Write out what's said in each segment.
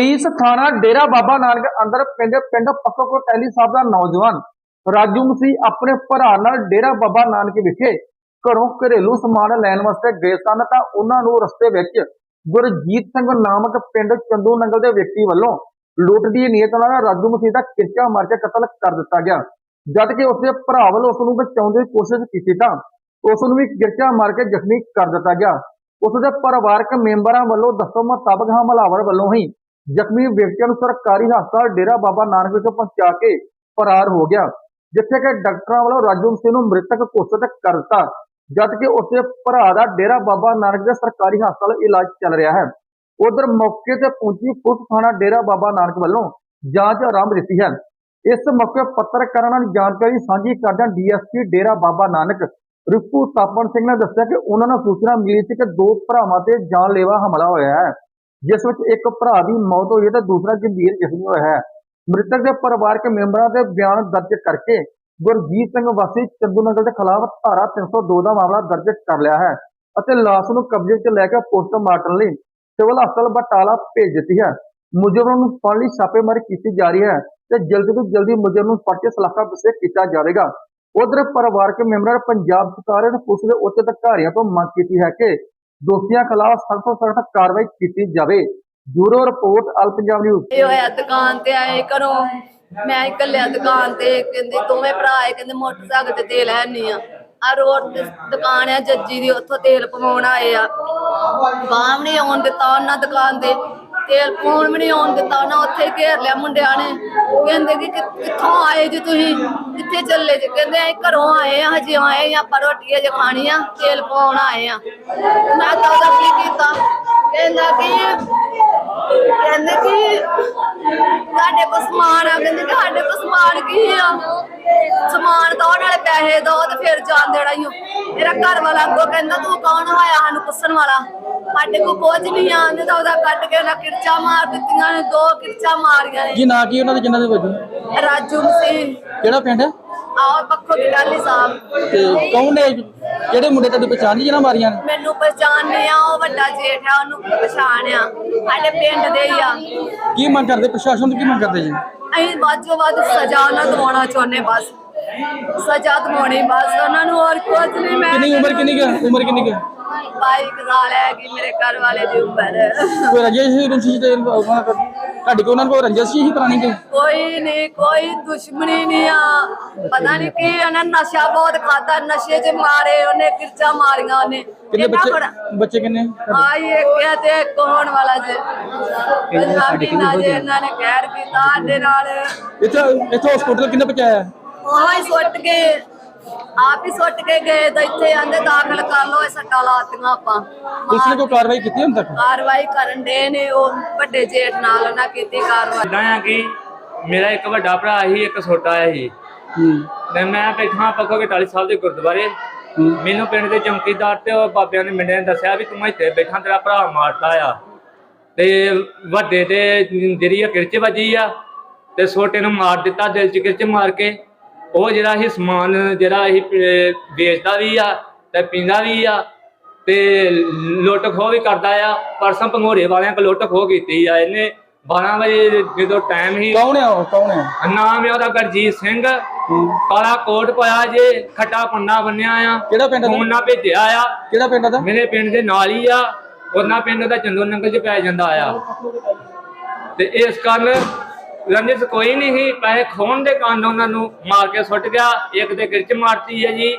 Police ਥਾਣਾ ਡੇਰਾ ਬਾਬਾ ਨਾਨਕ ਅੰਦਰ ਪਿੰਡ ਪਿੰਡ ਪੱਕੋ ਟੈਲੀ ਸਾਹਿਬ ਦਾ ਨੌਜਵਾਨ ਰਾਜੂ ਮਸੀਹ ਆਪਣੇ ਭਰਾ ਨਾਲ ਡੇਰਾ ਬਾਬਾ ਨਾਨਕ ਵਿਖੇ ਘਰੋਂ ਘਰੇਲੂ ਸਮਾਨ ਲੈਣ ਵਾਸਤੇ ਗਏ ਸਨ ਤਾਂ ਉਹਨਾਂ ਨੂੰ ਰਸਤੇ ਵਿੱਚ ਗੁਰਜੀਤ ਸਿੰਘ ਨਾਮਕ ਪਿੰਡ ਚੰਦੂ ਨੰਗਲ ਦੇ ਵਿਅਕਤੀ ਵੱਲੋਂ ਲੁੱਟ ਦੀ ਨੀਅਤ ਨਾਲ ਰਾਜੂ ਮਸੀਹ ਦਾ ਕਿਰਚਾ ਮਾਰ ਕੇ ਕਤਲ ਕਰ ਦਿੱਤਾ ਗਿਆ। ਜਦ ਕਿ ਉਸਦੇ ਭਰਾ ਵੱਲ ਉਸ ਨੂੰ ਬਚਾਉਣ ਦੀ ਕੋਸ਼ਿਸ਼ ਕੀਤੀ ਤਾਂ ਉਸ ਨੂੰ ਵੀ ਕਿਰਚਾ ਮਾਰ ਕੇ ਜ਼ਖਮੀ ਕਰ ਦਿੱਤਾ ਗਿਆ। ਉਸ ਦੇ ਪਰਿਵਾਰਕ ਮੈਂਬਰਾਂ ਵੱਲੋਂ ਦੱਸੋ ਮੁਤਾਬਕ ਹਮਲਾਵਰ ਵੱਲੋਂ ਹੀ ਜ਼ਖਮੀ ਵਿਅਕਤੀਆਂ ਨੂੰ ਸਰਕਾਰੀ ਹਸਪਤਾਲ ਡੇਰਾ ਬਾਬਾ ਨਾਨਕ ਵਿਖੇ ਪਹੁੰਚਾ ਕੇ ਫਰਾਰ ਹੋ ਗਿਆ, ਜਿੱਥੇ ਕਿ ਡਾਕਟਰਾਂ ਵੱਲੋਂ ਰਾਜੂ ਸਿੰਘ ਨੂੰ ਮ੍ਰਿਤਕ ਘੋਸ਼ਿਤ ਕਰ ਦਿੱਤਾ ਜਦ ਕਿ ਉਸਦੇ ਭਰਾ ਦਾ ਡੇਰਾ ਬਾਬਾ ਨਾਨਕ ਦੇ ਸਰਕਾਰੀ ਹਸਪਤਾਲ ਇਲਾਜ ਚੱਲ ਰਿਹਾ ਹੈ। ਉਧਰ ਮੌਕੇ ਤੇ ਪਹੁੰਚੀ ਪੁਲਿਸ ਥਾਣਾ ਡੇਰਾ ਬਾਬਾ ਨਾਨਕ ਵੱਲੋਂ ਜਾਂਚ ਆਰੰਭ ਦਿੱਤੀ ਹੈ। ਇਸ ਮੌਕੇ ਪੱਤਰਕਾਰਾਂ ਨਾਲ ਜਾਣਕਾਰੀ ਸਾਂਝੀ ਕਰਦਿਆਂ ਡੀਐਸਪੀ ਡੇਰਾ ਬਾਬਾ ਨਾਨਕ ਰਿਪੂ ਤਾਪਨ ਸਿੰਘ ਨੇ ਦੱਸਿਆ ਕਿ ਉਹਨਾਂ ਨੂੰ ਸੂਚਨਾ ਮਿਲੀ ਸੀ ਕਿ ਦੋ ਭਰਾਵਾਂ ਤੇ ਜਾਨਲੇਵਾ ਹਮਲਾ ਹੋਇਆ ਹੈ। ਜਿਸ ਵਿੱਚ ਇੱਕ ਭਰਾ ਦੀ ਮੌਤ ਹੋਈ ਹੈ ਤੇ ਦੂਸਰਾ ਗੰਭੀਰ ਜ਼ਖਮੀ ਹੋਇਆ ਹੈ। ਮ੍ਰਿਤਕ ਦੇ ਪਰਿਵਾਰਕ ਮੈਂਬਰਾਂ ਦੇ ਬਿਆਨ ਦਰਜ ਕਰਕੇ ਗੁਰਜੀਤ ਸਿੰਘ ਵਾਸੀ ਚੰਦੂਨਗਰ ਦੇ ਖਿਲਾਫ ਧਾਰਾ 302 ਦਾ ਮਾਮਲਾ ਦਰਜ ਕਰ ਲਿਆ ਹੈ ਅਤੇ ਲਾਸ਼ ਨੂੰ ਕਬਜ਼ੇ 'ਚ ਲੈ ਕੇ ਪੋਸਟਮਾਰਟਮ ਲਈ ਸਿਵਲ ਹਸਪਤਾਲ ਬਟਾਲਾ ਭੇਜ ਦਿੱਤੀ ਹੈ। ਮੁਜਰਮ ਨੂੰ ਫੜਨ ਲਈ ਛਾਪੇਮਾਰੀ ਕੀਤੀ ਜਾ ਰਹੀ ਹੈ ਤੇ ਜਲਦੀ ਤੋਂ ਜਲਦੀ ਮੁਜਰਮ ਨੂੰ ਫੜ ਕੇ ਸਲਾਖਾ ਪਿੱਛੇ ਕੀਤਾ ਜਾਵੇਗਾ। ਉਧਰ ਪਰਿਵਾਰਕ ਮੈਂਬਰਾਂ ਨੇ ਪੰਜਾਬ ਸਰਕਾਰ ਅਤੇ ਪੁਲਿਸ ਦੇ ਉੱਚ ਅਧਿਕਾਰੀਆਂ ਤੋਂ ਮੰਗ ਕੀਤੀ ਹੈ ਕਿ ਦੋਸ਼ੀਆਂ ਖਿਲਾਫ ਸਖਤ ਤੋਂ ਸਖਤ ਕਾਰਵਾਈ ਕੀਤੀ ਜਾਵੇ। Bureau report, all Punjab news. ਇਹ ਹੋਇਆ ਦੁਕਾਨ ਤੇ ਆਏ ਘਰੋਂ। ਮੈਂ ਇਕੱਲਿਆ ਦੁਕਾਨ ਤੇ, ਕਹਿੰਦੇ ਦੋਵੇਂ ਭਰਾ ਆਏ, ਕਹਿੰਦੇ ਮੋਟਰਸਾਈਕਲ ਤੇ ਤੇਲ ਹੈ ਨਹੀਂ ਆ। ਆ ਰੋਡ ਤੇ ਦੁਕਾਨ ਆ ਜੱਜੀ ਦੀ, ਉੱਥੋਂ ਤੇਲ ਪਵਾਉਣ ਆਏ ਆ। ਬਾਹਮ ਆਉਣ ਦਿੱਤਾ ਉਹਨਾਂ ਦੁਕਾਨ ਤੇ ਤੇਲ ਪਵਾਉਣ ਵੀ ਨਹੀਂ ਆਉਣ ਦਿੱਤਾ ਉਹਨਾਂ ਉੱਥੇ ਘੇਰ ਲਿਆ ਮੁੰਡਿਆਂ ਨੇ। ਕਹਿੰਦੇ ਕਿ ਕਿ- ਕਿੱਥੋਂ ਆਏ ਜੀ ਤੁਸੀਂ? ਕਿੱਥੇ ਚੱਲੇ ਜੀ? ਕਹਿੰਦੇ ਅਸੀਂ ਘਰੋਂ ਆਏ ਆ ਹਜੇ ਆਏ ਆ ਪਰ ਰੋਟੀ ਹਜੇ ਖਾਣੀ ਆ, ਤੇਲ ਪਵਾਉਣ ਆਏ ਆ ਮੈਂ ਤਾਂ ਉਹਦਾ ਕੀ ਕੀਤਾ। ਕਹਿੰਦਾ ਕਿ ਸਾਡੇ ਕੋਲ ਸਮਾਨ ਆ ਕਹਿੰਦੇ ਕਿ ਸਾਡੇ ਕੋਲ ਸਮਾਨ ਕੀ ਆ? ਸਮਾਨ ਦੋ ਨਾਲੇ ਪੈਸੇ ਦੋ ਤੇ ਫਿਰ ਜਾਣ ਦੇਣਾ ਹੀ ਮੇਰਾ ਘਰ ਵਾਲਾ ਅੱਗੋਂ ਕਹਿੰਦਾ ਤੂੰ ਕੌਣ ਹੋਇਆ ਸਾਨੂੰ ਪੁੱਛਣ ਵਾਲਾ? ਸਾਡੇ ਕੋਲ ਕੁਝ ਨਹੀਂ ਆਂਦੇ ਤਾਂ ਉਹਦਾ ਕੱਢ ਕੇ ਨਾ ਕਿਰਚਾ ਮਾਰ ਦਿੱਤੀਆਂ ਨੇ ਦੋ ਕਿਰਚਾ ਮਾਰੀਆਂ ਨੇ। ਕੀ ਨਾਂ ਕੀ ਉਹਨਾਂ ਦੇ ਜਿਨ੍ਹਾਂ ਦੇ ਵਜੋਂ? ਰਾਜੂ ਸਿੰਘ ਕਿਹੜਾ ਪਿੰਡ? ਹੈ ਆਓ ਪੱਖੋ ਦੀ ਡਾਲੀ ਸਾਹਿਬ ਤੇ ਕੌਣ ਨੇ? ਜਿਹੜੇ ਮੁੰਡੇ ਤੁਹਾਡੀ ਪਛਾਣ ਨਹੀਂ ਜਿਹਨਾਂ ਮਾਰੀਆਂ ਨੇ? ਮੈਨੂੰ ਪਛਾਣਨੇ ਆ ਉਹ ਵੱਡਾ ਜੇਠ ਆ ਉਹਨੂੰ ਪਛਾਣਿਆ ਸਾਡੇ ਪਿੰਡ ਦੇ ਹੀ ਆ। ਕੀ ਮੰਗ ਕਰਦੇ? ਪ੍ਰਸ਼ਾਸਨ ਤੋਂ ਕੀ ਮੰਗ ਕਰਦੇ ਜੀ? ਅਸੀਂ ਤੋਂ ਵੱਧ ਸਜ਼ਾ ਉਹਨਾਂ ਦਿਵਾਉਣਾ ਚਾਹੁੰਦੇ ਬਸ। ਸਜ਼ਾ ਦਿਵਾਉਣੀ ਬਸ। ਉਹਨਾਂ ਨੂੰ ਹੋਰ ਕੁਝ ਨਹੀਂ ਮੈਂ ਕਿੰਨੀ ਉਮਰ ਕਿੰਨੀ ਕੁ ਹੈ? ਉਮਰ ਕਿੰਨੀ ਕੁ ਹੈ? ਬਾਈ ਕੁ ਸਾਲ ਹੈ ਕਿ ਮੇਰੇ ਘਰ ਵਾਲੇ ਦੀ ਉਮਰ। ਕੋਈ ਰਜਿਸ਼ ਰੁੰਸੀ ਤੇ ਉਹਨਾਂ ਕੋਲ ਤੁਹਾਡੀ ਕੋਲ ਉਹਨਾਂ ਕੋਲ ਰੰਜਿਸ਼ ਸੀ ਪੁਰਾਣੀ ਕੋਈ? ਕੋਈ ਨਹੀਂ ਕੋਈ ਦੁਸ਼ਮਣੀ ਨਹੀਂ ਆ। ਪਤਾ ਨਹੀਂ ਕੀ ਉਹਨੇ ਨਸ਼ਾ ਬਹੁਤ ਖਾਦਾ ਨਸ਼ੇ 'ਚ ਮਾਰੇ ਉਹਨੇ ਕਿਰਚਾ ਮਾਰੀਆਂ ਉਹਨੇ। ਕਿੰਨੇ ਬੱਚੇ ਬੱਚੇ ਕਿੰਨੇ? ਆਈ ਇੱਕ ਹੈ ਤੇ ਇੱਕ ਹੋਣ ਵਾਲਾ ਜੇ। ਪੰਜਾਬੀ ਨਾਲ ਜੇ ਇਹਨਾਂ ਨੇ ਕਹਿਰ ਕੀਤਾ ਸਾਡੇ ਨਾਲ। ਇੱਥੇ ਇੱਥੇ ਹਸਪੀਟਲ ਕਿੰਨੇ ਆਇਆ ਉਹ ਹੀ ਸੁੱਟ ਕੇ ਆਪ ਹੀ ਸੁੱਟ ਕੇ ਗਏ ਤਾਂ ਇੱਥੇ ਆਂਦੇ ਦਾਖਲ ਕਰ ਲਓ ਇਹ ਸੱਟਾਂ ਲਾਤੀਆਂ ਆਪਾਂ। ਪੁਲਿਸ ਨੇ ਕੋਈ ਕਾਰਵਾਈ ਕੀਤੀ ਹੁਣ ਤੱਕ? ਕਾਰਵਾਈ ਕਰਨ ਦੇ ਨੇ ਉਹ ਵੱਡੇ ਜੇਠ ਨਾਲ ਉਹਨਾਂ ਕੀਤੀ ਕਾਰਵਾਈ। ਇਦਾਂ ਆ ਕਿ ਮੇਰਾ ਇੱਕ ਵੱਡਾ ਭਰਾ ਸੀ ਇੱਕ ਛੋਟਾ ਆ ਸੀ। ਹੂੰ। ਤੇ ਮੈਂ ਬੈਠਾ ਪੱਕੋ ਕੇ ਟਾਲੀ ਸਾਹਿਬ ਦੇ ਗੁਰਦੁਆਰੇ। ਮੈਨੂੰ ਪਿੰਡ ਦੇ ਚੌਂਕੀਦਾਰ ਤੇ ਉਹ ਬਾਬਿਆਂ ਨੇ ਮੁੰਡੇ ਨੇ ਦੱਸਿਆ ਵੀ ਤੂੰ ਇੱਥੇ ਬੈਠਾ ਤੇਰਾ ਭਰਾ ਮਾਰਤਾ ਆ। ਤੇ ਵੱਡੇ ਤੇ ਜਿਹੜੀ ਆ ਕਿਰਚ ਵੱਜੀ ਆ ਤੇ ਛੋਟੇ ਨੂੰ ਮਾਰ ਦਿੱਤਾ ਦਿਲ ਚ ਕਿਰਚ ਮਾਰ ਕੇ। ਉਹ ਜਿਹੜਾ ਇਹ ਸਮਾਨ ਜਿਹੜਾ ਇਹ ਵੇਚਦਾ ਵੀ ਆ ਤੇ ਪੀਂਦਾ ਵੀ ਆ ਤੇ ਲੁੱਟ ਖੋਹ ਵੀ ਕਰਦਾ ਆ। ਪਰਸੋਂ ਪੰਗੋੜੇ ਵਾਲਿਆਂ ਕੋਲ ਲੁੱਟ ਖੋਹ ਕੀਤੀ ਆ ਇਹਨੇ। 12 ਵਜੇ ਜਦੋਂ ਟਾਈਮ ਸੀ ਕੌਣ ਹੈ ਉਹ? ਕੌਣ ਹੈ ਨਾਮ ਹੈ ਉਹਦਾ ਗਰਜੀਤ ਸਿੰਘ। ਕਾਲਾ ਕੋਟ ਪਾਇਆ ਜੇ ਖੱਟਾ ਪੰਨਾ ਬੰਨਿਆ ਆ। ਕਿਹੜਾ ਪਿੰਡ ਦਾ? ਨਾਲ ਭੇਜਿਆ ਆ। ਕਿਹੜਾ ਪਿੰਡ ਦਾ? ਮੇਰੇ ਪਿੰਡ ਦੇ ਨਾਲ ਹੀ ਆ। ਉਹਨਾਂ ਪਿੰਡ ਦਾ ਚੰਦੋ ਨੰਗਲ ਚ ਪੈ ਜਾਂਦਾ ਆ। ਤੇ ਇਸ ਕਾਰਨ ਰੰਜਿਸ਼ ਕੋਈ ਨਹੀਂ ਸੀ ਪੈਸੇ ਖੋਣ ਦੇ ਕਾਰਨ ਉਹਨਾਂ ਨੂੰ ਮਾਰ ਕੇ ਸੁੱਟ ਗਿਆ। ਇੱਕ ਦੇ ਗਿਰਚ ਮਾਰਤੀ ਹੈ ਜੀ।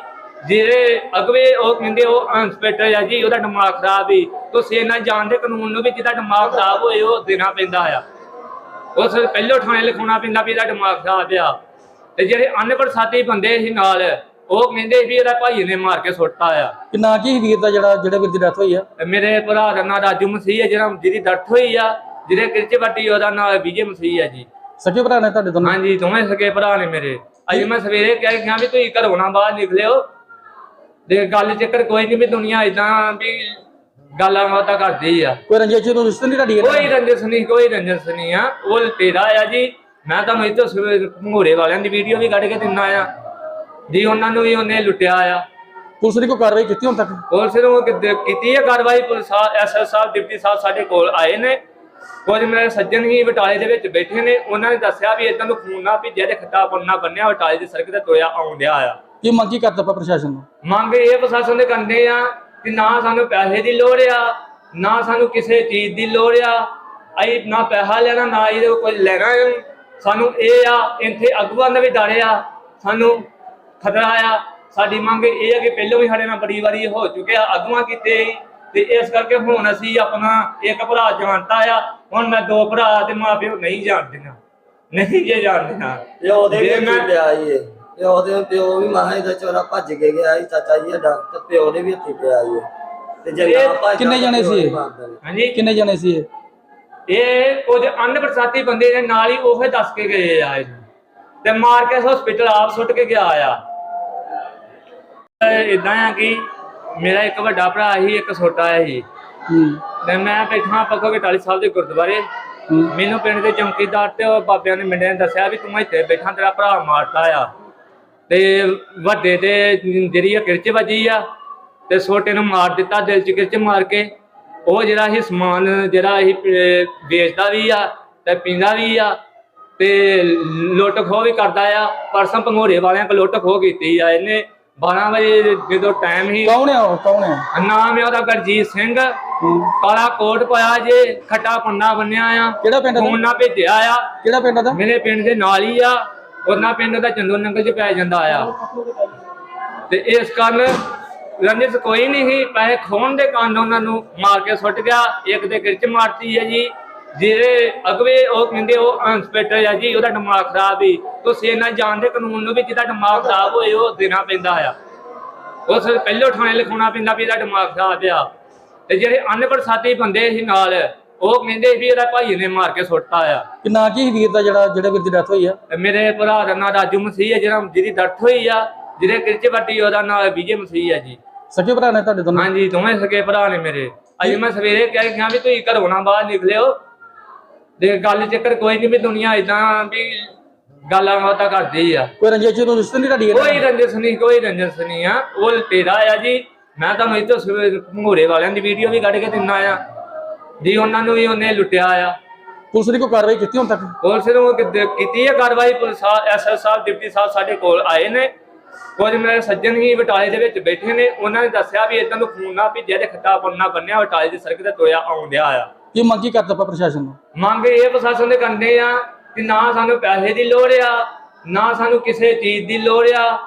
ਜਿਹੜੇ ਅਗਵੇ ਉਹ ਕਹਿੰਦੇ ਉਹ ਇੰਸਪੈਕਟਰ ਆ ਜੀ ਉਹਦਾ ਦਿਮਾਗ ਖਰਾਬ ਹੀ ਤੁਸੀਂ ਇਹਨਾਂ ਜਾਣਦੇ ਕਾਨੂੰਨ ਨੂੰ ਵੀ ਜਿਹਦਾ ਦਿਮਾਗ ਖਰਾਬ ਹੋਏ ਉਹ ਦੇਣਾ ਪੈਂਦਾ ਆ। ਉਸ ਪਹਿਲੋਂ ਥਾਣੇ ਲਿਖਾਉਣਾ ਪੈਂਦਾ ਵੀ ਇਹਦਾ ਦਿਮਾਗ ਖਰਾਬ ਆ। ਤੇ ਜਿਹੜੇ ਅਨਪੜ੍ਹ ਸਾਥੀ ਬੰਦੇ ਸੀ ਨਾਲ ਉਹ ਕਹਿੰਦੇ ਵੀ ਇਹਦਾ ਭਾਈ ਨੇ ਮਾਰ ਕੇ ਸੁੱਟਤਾ ਆ। ਕਿ ਨਾਂ ਕੀ ਵੀਰ ਦਾ ਜਿਹੜਾ ਜਿਹੜੇ ਵੀਰ ਦੀ ਡੈਥ ਹੋਈ ਆ? ਮੇਰੇ ਭਰਾ ਦਾ ਨਾਂ ਰਾਜੂ ਮਸੀਹ ਹੈ ਜਿਹੜਾ ਜਿਹਦੀ ਦਰਦ ਹੋਈ ਆ ਜਿਹਦੇ ਕਿਰਚ ਵੱਟੀ ਉਹਦਾ ਨਾਂ ਵਿਜੇ ਮਸੀਹ ਹੈ ਜੀ। ਸਕੇ ਭਰਾ ਨੇ ਤੁਹਾਡੇ ਦੋਨੋਂ? ਹਾਂਜੀ ਦੋਵੇਂ ਸਕੇ ਭਰਾ ਨੇ ਮੇਰੇ। ਅੱਜ ਮੈਂ ਸਵੇਰੇ ਕਹਿ ਗਿਆ ਵੀ ਤੁਸੀਂ ਘਰੋਂ ਨਾ ਬਾਹਰ ਨਿਕਲਿਓ। ਤੇ ਗੱਲ ਚੱਕਰ ਕੋਈ ਨਹੀਂ ਵੀ ਦੁਨੀਆ ਇਦਾਂ ਵੀ ਗੱਲਾਂ ਬਾਤਾਂ ਕਰਦੀ ਆ। ਕੋਈ ਰੰਜਿਸ਼ ਨੂੰ ਰਿਸ਼ਤੇ ਨਹੀਂ ਤੁਹਾਡੀ ਕੋਈ ਰੰਜਸ ਨਹੀਂ ਕੋਈ ਰੰਜਸ ਨਹੀਂ ਆ। ਉਹ ਤੇਰਾ ਆ ਜੀ। ਮੈਂ ਤੁਹਾਨੂੰ ਇੱਥੋਂ ਮੋੜੇ ਵਾਲਿਆਂ ਦੀ ਵੀਡੀਓ ਵੀ ਕੱਢ ਕੇ ਦਿੰਦਾ ਆ। ਜੀ ਉਹਨਾਂ ਨੂੰ ਵੀ ਉਹਨੇ ਲੁੱਟਿਆ ਆ। ਪੁਲਿਸ ਨੇ ਕੋਈ ਕਾਰਵਾਈ ਕੀਤੀ ਹੁਣ ਤੱਕ? ਪੁਲਿਸ ਨੂੰ ਕੀਤੀ ਹੈ ਕਾਰਵਾਈ? ਪੁਲਿਸ ਐਸਐਸ ਸਾਹਿਬ ਡਿਪਟੀ ਸਾਹਿਬ ਸਾਡੇ ਕੋਲ ਆਏ ਨੇ। ਕੁਝ ਮੇਰੇ ਸੱਜਣ ਹੀ ਬਟਾਲੇ ਦੇ ਵਿੱਚ ਬੈਠੇ ਨੇ ਉਹਨਾਂ ਨੇ ਦੱਸਿਆ ਵੀ ਇਦਾਂ ਨੂੰ ਖੂਨ ਨਾ ਭੇਜਿਆ ਤੇ ਖੱਟਾ ਪੰਨਾ ਬੰਨਿਆ ਬਟਾਲੇ ਦੀ ਸੜਕ ਤੇ ਤੋਇਆ ਆਉਂਦਿਆ ਆ। ਕੀ ਮੰਗ ਕੀ ਕਰਦਾ ਪ੍ਰਸ਼ਾਸਨ ਨੂੰ? ਮੰਗ ਇਹ ਪ੍ਰਸ਼ਾਸਨ ਦੇ ਕੰਡੇ ਆ ਕਿ ਨਾ ਸਾਨੂੰ ਪੈਸੇ ਦੀ ਲੋੜ ਆ ਨਾ ਸਾਨੂੰ ਕਿਸੇ ਚੀਜ਼ ਦੀ ਲੋੜ ਆ। ਅਸੀਂ ਨਾ ਪੈਸਾ ਲੈਣਾ ਨਾ ਇਹਦੇ ਕੁਝ ਲੈਣਾ। ਸਾਨੂੰ ਇਹ ਆ ਇੱਥੇ ਅਗਵਾਂ ਦਾ ਵੀ ਡਰ ਆ ਸਾਨੂੰ ਖਤਰਾ ਆ। ਸਾਡੀ ਮੰਗ ਇਹ ਆ ਕਿ ਪਹਿਲਾਂ ਵੀ ਸਾਡੇ ਨਾਲ ਬੜੀ ਵਾਰੀ ਹੋ ਚੁੱਕਿਆ ਅਗਵਾਂ ਕੀਤੇ। ਤੇ ਇਸ ਕਰਕੇ ਹੁਣ ਅਸੀਂ ਆਪਣਾ ਇੱਕ ਭਰਾ ਜਾਣਦਾ ਆ ਹੁਣ ਮੈਂ ਦੋ ਭਰਾ ਤੇ ਮਾਂ ਪਿਓ ਨਹੀਂ ਜਾਣਦੀਆਂ ਨਹੀਂ ਜੇ ਜਾਣਦੀਆਂ। ਪਿਓ ਦੇ ਵੀ ਜੇ ਮੈਂ- ਪਿਆ ਈ ਏ। ਪਿਓ ਦੇ ਪਿਓ ਵੀ ਮਹਾਂ ਦਾ ਚੋਰਾ ਭੱਜ ਕੇ ਗਿਆ ਸੀ ਚਾਚਾ ਜੀ ਦਾ ਤੇ ਪਿਓ ਦੇ ਵੀ ਹੱਥੀ ਪਿਆ ਏ। ਤੇ ਜੇ ਇਹ ਨਾ ਭੱਜਦਾ ਕਿੰਨੇ ਜਣੇ ਪਿਓ ਸੀ ਇਹ? ਹੀ ਮਾਰਦਾ ਨੇ। ਹਾਂਜੀ। ਕਿੰਨੇ ਜਣੇ ਸੀ ਇਹ? ਇਹ ਕੁਝ ਅਨਪਛਾਤੀ ਬੰਦੇ ਨੇ ਨਾਲ ਹੀ ਉਹੇ ਦੱਸ ਕੇ ਗਏ ਆ ਇਹਨੂੰ ਤੇ ਮਾਰ ਕੇ ਹਸਪੀਟਲ ਆਪ ਸੁੱਟ ਕੇ ਗਿਆ ਆ। ਇਦਾਂ ਆ ਕਿ ਮੇਰਾ ਇੱਕ ਵੱਡਾ ਭਰਾ ਸੀ ਇੱਕ ਛੋਟਾ ਸੀ। ਹੂੰ। ਤੇ ਮੈਂ ਬੈਠਾ ਪੱਖੋ ਟਾਲੀ ਸਾਹਿਬ ਦੇ ਗੁਰਦੁਆਰੇ। ਮੈਨੂੰ ਪਿੰਡ ਦੇ ਚੌਂਕੀਦਾਰ ਤੇ ਉਹ ਬਾਬਿਆਂ ਨੇ ਮਿੰਡੇ ਨੇ ਦੱਸਿਆ ਵੀ ਤੂੰ ਇੱਥੇ ਬੈਠਾ ਤੇਰਾ ਭਰਾ ਮਾਰਤਾ ਆ। ਤੇ ਵੱਡੇ ਤੇ ਜਿਹੜੀ ਕਿਰਚ ਵੱਜੀ ਆ ਤੇ ਛੋਟੇ ਨੂੰ ਮਾਰ ਦਿੱਤਾ ਦਿਲ ਚ ਕਿਰਚ ਮਾਰ ਕੇ। ਉਹ ਜਿਹੜਾ ਇਹ ਸਮਾਨ ਜਿਹੜਾ ਇਹ ਵੇਚਦਾ ਵੀ ਆ ਤੇ ਪੀਂਦਾ ਵੀ ਆ ਤੇ ਲੁੱਟ ਖੋਹ ਵੀ ਕਰਦਾ ਆ। ਪਰਸੋਂ ਪੰਗੋੜੇ ਵਾਲਿਆਂ ਕੋਲ ਲੁੱਟ ਖੋਹ ਕੀਤੀ ਆ ਇਹਨੇ। 12 ਵਜੇ ਜਦੋਂ ਟਾਈਮ ਹੀ ਕੌਣ ਹੈ ਉਹ? ਕੌਣ ਹੈ? ਨਾਮ ਹੈ ਉਹਦਾ ਗਰਜੀਤ ਸਿੰਘ। ਕਾਲਾ ਕੋਟ ਪਾਇਆ ਜੇ ਖੱਟਾ ਪੰਨਾ ਬੰਨਿਆ ਆ। ਕਿਹੜਾ ਪਿੰਡ ਦਾ ਫੋਨ ਨਾ ਭੇਜਿਆ ਆ। ਕਿਹੜਾ ਪਿੰਡ ਦਾ ਮੇਰੇ ਪਿੰਡ ਦੇ ਨਾਲ ਹੀ ਆ। ਉਹਨਾਂ ਪਿੰਡ ਦਾ ਚੰਦੂ ਨੰਗਲ ਚ ਪੈ ਜਾਂਦਾ ਆ। ਤੇ ਇਸ ਕਾਰਨ ਰੰਜਿਸ਼ ਕੋਈ ਨਹੀਂ ਸੀ ਪੈਸੇ ਖੋਣ ਦੇ ਕਾਰਨ ਉਹਨਾਂ ਨੂੰ ਮਾਰ ਕੇ ਸੁੱਟ ਗਿਆ। ਇੱਕ ਦੇ ਗਿਰਚ ਮਾਰਤੀ ਹੈ ਜੀ। ਜਿਹੜੇ ਅਗਵੇ ਉਹ ਕਹਿੰਦੇ ਉਹ ਇੰਸਪੈਕਟਰ ਆ ਜੀ ਉਹਦਾ ਦਿਮਾਗ ਖਰਾਬ ਹੀ ਤੁਸੀਂ ਇਹਨਾਂ ਜਾਣਦੇ ਕਾਨੂੰਨ ਨੂੰ ਵੀ ਜਿਹਦਾ ਦਿਮਾਗ ਖਰਾਬ ਹੋਏ ਉਹ ਦੇਣਾ ਪੈਂਦਾ ਆ। ਉਸ ਪਹਿਲੋਂ ਥਾਣੇ ਲਿਖਾਉਣਾ ਪੈਂਦਾ ਵੀ ਇਹਦਾ ਦਿਮਾਗ ਖਰਾਬ ਆ। ਤੇ ਜਿਹੜੇ ਅਨਪੜ੍ਹ ਸਾਥੀ ਬੰਦੇ ਸੀ ਨਾਲ ਉਹ ਕਹਿੰਦੇ ਵੀ ਇਹਦਾ ਭਾਈ ਨੇ ਮਾਰ ਕੇ ਸੁੱਟਤਾ ਆ। ਕਿ ਨਾਂ ਕੀ ਵੀਰ ਦਾ ਜਿਹੜਾ ਜਿਹੜੇ ਵੀਰ ਦੀ ਡੈਥ ਹੋਈ ਆ? ਮੇਰੇ ਭਰਾ ਦਾ ਨਾਂ ਰਾਜੂ ਮਸੀਹ ਹੈ ਜਿਹੜਾ ਜਿਹਦੀ ਡੈਥ ਹੋਈ ਆ ਜਿਹਦੇ ਕਿਰਚ ਵੱਡੀ ਉਹਦਾ ਨਾਂ ਵਿਜੇ ਮਸੀਹ ਹੈ ਜੀ। ਸਕੇ ਭਰਾ ਨੇ ਤੁਹਾਡੇ ਦੋਨੋਂ? ਹਾਂਜੀ ਦੋਵੇਂ ਸਕੇ ਭਰਾ ਨੇ ਮੇਰੇ। ਅੱਜ ਮੈਂ ਸਵੇਰੇ ਕਹਿ ਗਿਆ ਵੀ ਤੁਸੀਂ ਘਰੋਂ ਨਾ ਬਾਹਰ ਨਿਕਲਿਓ ਤੇ ਗੱਲ ਚੱਕਰ ਕੋਈ ਨਹੀਂ ਵੀ ਦੁਨੀਆ ਇਦਾਂ ਵੀ ਗੱਲਾਂ ਬਾਤਾਂ ਕਰਦੀ ਆ। ਕੋਈ ਰੰਜਿਸ਼ ਨੂੰ ਰਿਸ਼ਤੇ ਨਹੀਂ ਤੁਹਾਡੀ ਕੋਈ? ਰੰਜਸ ਨਹੀਂ ਕੋਈ ਰੰਜਸ ਨਹੀਂ ਆ। ਉਹ ਤੇਰਾ ਆ ਜੀ। ਮੈਂ ਤੁਹਾਨੂੰ ਇੱਥੋਂ ਮੋਰੇ ਵਾਲਿਆਂ ਦੀ ਵੀਡੀਓ ਵੀ ਕੱਢ ਕੇ ਦਿੰਨਾ ਆ ਜੀ ਉਹਨਾਂ ਨੂੰ ਵੀ ਉਹਨੇ ਲੁੱਟਿਆ ਆ। ਪੁਲਿਸ ਨੇ ਕੋਈ ਕਾਰਵਾਈ ਕੀਤੀ ਹੁਣ ਤੱਕ? ਪੁਲਿਸ ਨੂੰ ਕਿਤੇ- ਕੀਤੀ ਹੈ ਕਾਰਵਾਈ? ਪੁਲਿਸ ਐਸਐਸ ਸਾਹਿਬ ਡਿਪਟੀ ਸਾਹਿਬ ਸਾਡੇ ਕੋਲ ਆਏ ਨੇ। ਕੁਝ ਮੇਰੇ ਸੱਜਣ ਹੀ ਬਟਾਲੇ ਦੇ ਵਿੱਚ ਬੈਠੇ ਨੇ। ਉਹਨਾਂ ਨੇ ਦੱਸਿਆ ਵੀ ਇਦਾਂ ਨੂੰ ਖੂਨ ਨਾ ਭੇਜਿਆ ਤੇ ਖੱਟਾ ਪੰਨਾ ਬੰਨਿਆ ਬਟਾਲੇ ਦੀ ਸੜਕ ਤੇ ਤੋਇਆ ਆਉਂਦਿਆ ਆ। ਕੀ ਮੰਗ ਕੀ ਕਰਦਾ ਆਪਾਂ ਪ੍ਰਸ਼ਾਸਨ ਨੂੰ? ਮੰਗ ਇਹ ਪ੍ਰਸ਼ਾਸਨ ਦੇ ਕੰਡੇ ਆ ਕਿ ਨਾ ਸਾਨੂੰ ਪੈਸੇ ਦੀ ਲੋੜ ਆ ਨਾ ਸਾਨੂੰ ਕਿਸੇ ਚੀਜ਼ ਦੀ ਲੋੜ ਆ।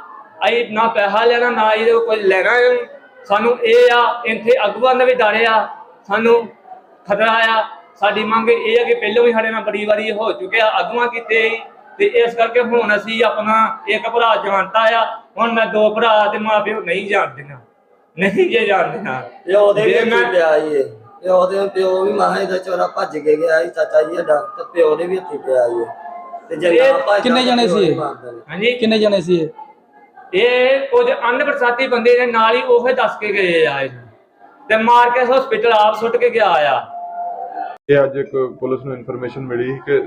ਅਸੀਂ ਨਾ ਪੈਸਾ ਲੈਣਾ ਨਾ ਇਹਦੇ ਕੁਝ ਲੈਣਾ। ਸਾਨੂੰ ਇਹ ਆ ਇੱਥੇ ਅਗਵਾਂ ਦਾ ਵੀ ਡਰ ਆ। ਸਾਨੂੰ ਖਤਰਾ ਆ। ਸਾਡੀ ਮੰਗ ਇਹ ਆ ਕਿ ਪਹਿਲਾਂ ਵੀ ਸਾਡੇ ਨਾਲ ਬੜੀ ਵਾਰੀ ਹੋ ਚੁੱਕਿਆ ਅਗਵਾਂ ਕੀਤੇ ਤੇ ਇਸ ਕਰਕੇ ਹੁਣ ਅਸੀਂ ਆਪਣਾ ਇੱਕ ਭਰਾ ਜਾਣਦਾ ਆ। ਹੁਣ ਮੈਂ ਦੋ ਭਰਾ ਤੇ ਮਾਂ ਪਿਓ ਨਹੀਂ ਜਾਣਦੀਆਂ। ਨਹੀਂ ਜੇ ਜਾਣਦੀਆਂ। ਪਿਓ ਦੇ ਵੀ ਜੇ ਹੱਥੀ ਮੈਂ- ਪਿਆ ਏ ਪਿਓ ਦੇ ਪਿਓ ਵੀ ਮਹਾਂ ਦਾ ਚੋਰਾ ਭੱਜ ਕੇ ਗਿਆ ਸੀ ਚਾਚਾ ਜੀ ਦਾ ਤੇ ਪਿਓ ਦੇ ਵੀ ਹੱਥੀ ਪਿਆ ਏ ਤੇ ਜੇ ਨਾ ਭੱਜਦਾ ਕਿੰਨੇ ਤਾਂ ਜਣੇ ਪਿਓ ਸੀ ਹੀ? ਮਾਰਦਾ। ਹਾਂਜੀ। ਕਿੰਨੇ ਜਣੇ ਸੀ ਇਹ? ਇਹ ਕੁਝ ਅਨਪਛਾਤੀ ਬੰਦੇ ਨੇ ਨਾਲ ਹੀ ਉਹੇ ਦੱਸ ਕੇ ਗਏ ਆ ਇਹਨੂੰ ਤੇ ਮਾਰ ਕੇ ਹਸਪੀਟਲ ਆਪ ਸੁੱਟ ਕੇ ਗਿਆ ਆ। ਇਹ ਅੱਜ ਇੱਕ ਪੁਲਿਸ ਨੂੰ ਇਨਫੋਰਮੇਸ਼ਨ ਮਿਲੀ ਕਿ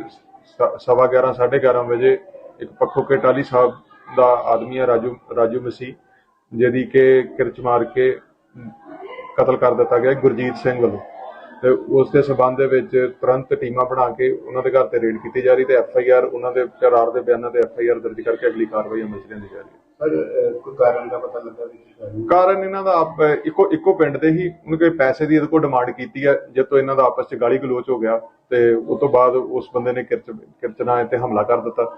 ਸ- ਸਵਾ 11 11:30 ਵਜੇ ਇੱਕ ਪੱਖੋ ਕੇ ਟਾਲੀ ਸਾਹਿਬ ਦਾ ਆਦਮੀ ਹੈ ਰਾਜੂ ਰਾਜੂ ਮਸੀਹ ਜਿਹਦੀ ਕਿ ਕਿਰਚ ਮਾਰ ਕੇ ਕਤਲ ਕਰ ਦਿੱਤਾ ਗਿਆ ਗੁਰਜੀਤ ਸਿੰਘ ਵੱਲੋਂ। ਤੇ ਉਸ ਦੇ ਸਬੰਧ ਦੇ ਵਿੱਚ ਤੁਰੰਤ ਟੀਮਾਂ ਬਣਾ ਕੇ ਉਹਨਾਂ ਦੇ ਘਰ ਤੇ ਰੇਡ ਕੀਤੀ ਜਾ ਰਹੀ ਤੇ ਐਫ ਆਈ ਆਰ ਉਹਨਾਂ ਦੇ ਕਰਾਰ ਦੇ ਬਿਆਨਾਂ ਤੇ ਐਫ ਆਈ ਆਰ ਦਰਜ ਕਰਕੇ ਅਗਲੀ ਕਾਰਵਾਈ ਅਮਲ ਚ ਲਿਆਂਦੀ ਜਾ ਰਹੀ ਹੈ। ਅਹ, ਕੋਈ ਕਾਰਨ ਦਾ ਪਤਾ ਲੱਗਾ ਵੀ ਕੀ ਕਾਰਨ? ਕਾਰਨ ਇਹਨਾਂ ਦਾ ਆਪ ਇੱਕੋ ਇੱਕੋ ਪਿੰਡ ਦੇ ਹੀ ਉਹਨੇ ਕੋਈ ਪੈਸੇ ਦੀ ਇਹਦੇ ਕੋਲ ਡਿਮਾਂਡ ਕੀਤੀ ਹੈ ਜਦ ਤੋਂ ਇਹਨਾਂ ਦਾ ਆਪਸ ਚ ਗਾਲੀ ਗਲੋਚ ਹੋ ਗਿਆ ਤੇ ਉਸ ਤੋਂ ਬਾਅਦ ਉਸ ਬੰਦੇ ਨੇ ਕਿਰਚ ਕਿਰਚਨਾ ਤੇ ਹਮਲਾ ਕਰ ਦਿੱਤਾ।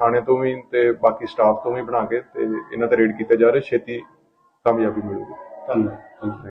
ਥਾਣੇ ਤੋਂ ਵੀ ਤੇ ਬਾਕੀ ਸਟਾਫ ਤੋਂ ਵੀ ਬਣਾ ਕੇ ਤੇ ਇਹਨਾਂ ਤੇ ਰੇਡ ਕੀਤੇ ਜਾ ਰਹੇ। ਛੇਤੀ ਕਾਮਯਾਬੀ ਮਿਲੂਗੀ। ਧੰਨਵਾਦ।